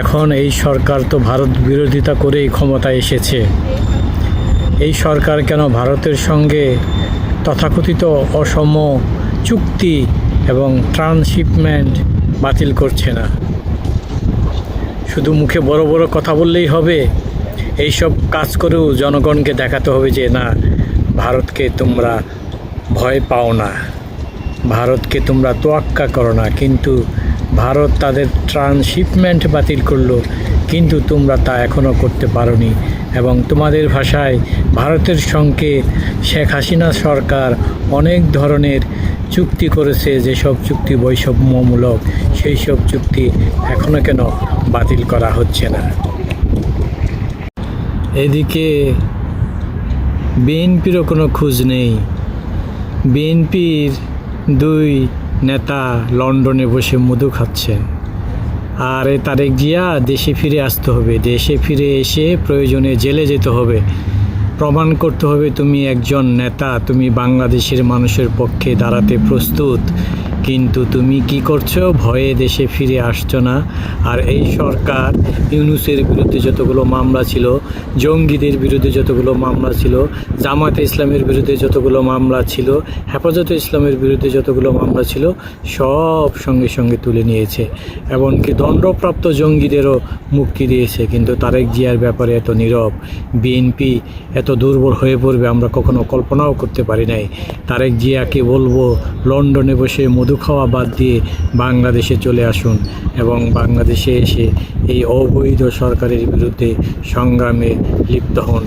এখন এই সরকার তো ভারত বিরোধিতা করেই ক্ষমতায় এসেছে। এই সরকার কেন ভারতের সঙ্গে তথাকথিত অসম চুক্তি এবং ট্রান্সশিপমেন্ট বাতিল করছে না? শুধু মুখে বড় বড় কথা বললেই হবে, এইসব কাজ করেও জনগণকে দেখাতে হবে যে না, ভারতকে তোমরা ভয় পাও না। ভারতকে তোমরা তোয়াক্কা করো না, কিন্তু ভারত তাদের ট্রান্সশিপমেন্ট বাতিল করল, কিন্তু তোমরা তা এখনও করতে পারোনি এবং তোমাদের ভাষায় ভারতের সঙ্গে শেখ হাসিনা সরকার অনেক ধরনের চুক্তি করেছে, যেসব চুক্তি বৈষম্যমূলক সেই সব চুক্তি এখনও কেন বাতিল করা হচ্ছে না। এদিকে বিএনপিরও কোনো খোঁজ নেই। বিএনপির দুই নেতা লন্ডনে বসে মধু খাচ্ছেন আর এ তারেক জিয়া দেশে ফিরে আসতে হবে। দেশে ফিরে এসে প্রয়োজনে জেলে যেতে হবে। প্রমাণ করতে হবে, তুমি একজন নেতা, তুমি বাংলাদেশের মানুষের পক্ষে দাঁড়াতে প্রস্তুত। কিন্তু তুমি কি করছ? ভয়ে দেশে ফিরে আসছো না। আর এই সরকার, ইউনুসের বিরুদ্ধে যতগুলো মামলা ছিল, জঙ্গিদের বিরুদ্ধে যতগুলো মামলা ছিল, জামাতে ইসলামের বিরুদ্ধে যতগুলো মামলা ছিল, হেফাজতে ইসলামের বিরুদ্ধে যতগুলো মামলা ছিল, সব সঙ্গে সঙ্গে তুলে নিয়েছে। এমনকি দণ্ডপ্রাপ্ত জঙ্গিদেরও মুক্তি দিয়েছে। কিন্তু তারেক জিয়ার ব্যাপারে এত নীরব, বিএনপি এত দুর্বল হয়ে পড়বে, আমরা কখনো কল্পনাও করতে পারি নাই। তারেক জিয়াকে বলব, লন্ডনে বসে মধু খাওয়া বাদ দিয়ে বাংলাদেশে চলে আসুন এবং বাংলাদেশে এসে এই অবৈধ সরকারের বিরুদ্ধে সংগ্রামে লিপ্ত হন।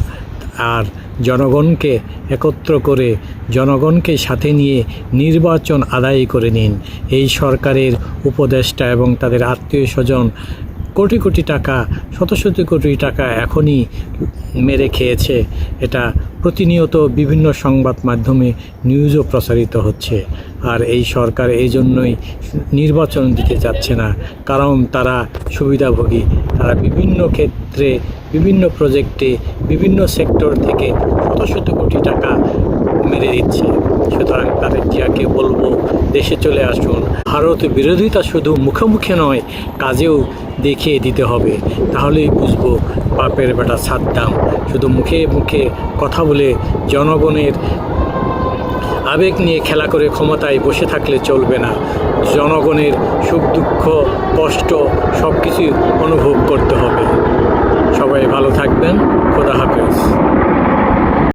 আর জনগণকে একত্র করে জনগণকে সাথে নিয়ে নির্বাচন আদায় করে নিন। এই সরকারের উপদেষ্টা এবং তাদের আত্মীয় স্বজন কোটি কোটি টাকা, শত শত কোটি টাকা এখনই মেরে খেয়েছে। এটা প্রতিনিয়ত বিভিন্ন সংবাদ মাধ্যমে নিউজও প্রচারিত হচ্ছে। আর এই সরকার এই জন্যই নির্বাচন দিতে যাচ্ছে না। কারণ তারা সুবিধাভোগী। তারা বিভিন্ন ক্ষেত্রে, বিভিন্ন প্রজেক্টে, বিভিন্ন সেক্টর থেকে শত শত কোটি টাকা মেরে দিচ্ছে। সুতরাং তাদের কেউ দেশে চলে আসুন। ভারত বিরোধিতা শুধু মুখে মুখে নয়, কাজেও দেখিয়ে দিতে হবে। তাহলেই বুঝব বাপের বেটা সাদ্দাম। শুধু মুখে মুখে কথা বলে জনগণের আবেগ নিয়ে খেলা করে ক্ষমতায় বসে থাকলে চলবে না। জনগণের সুখ দুঃখ, কষ্ট সব কিছুই অনুভব করতে হবে। সবাই ভালো থাকবেন। খোদা হাফেজ।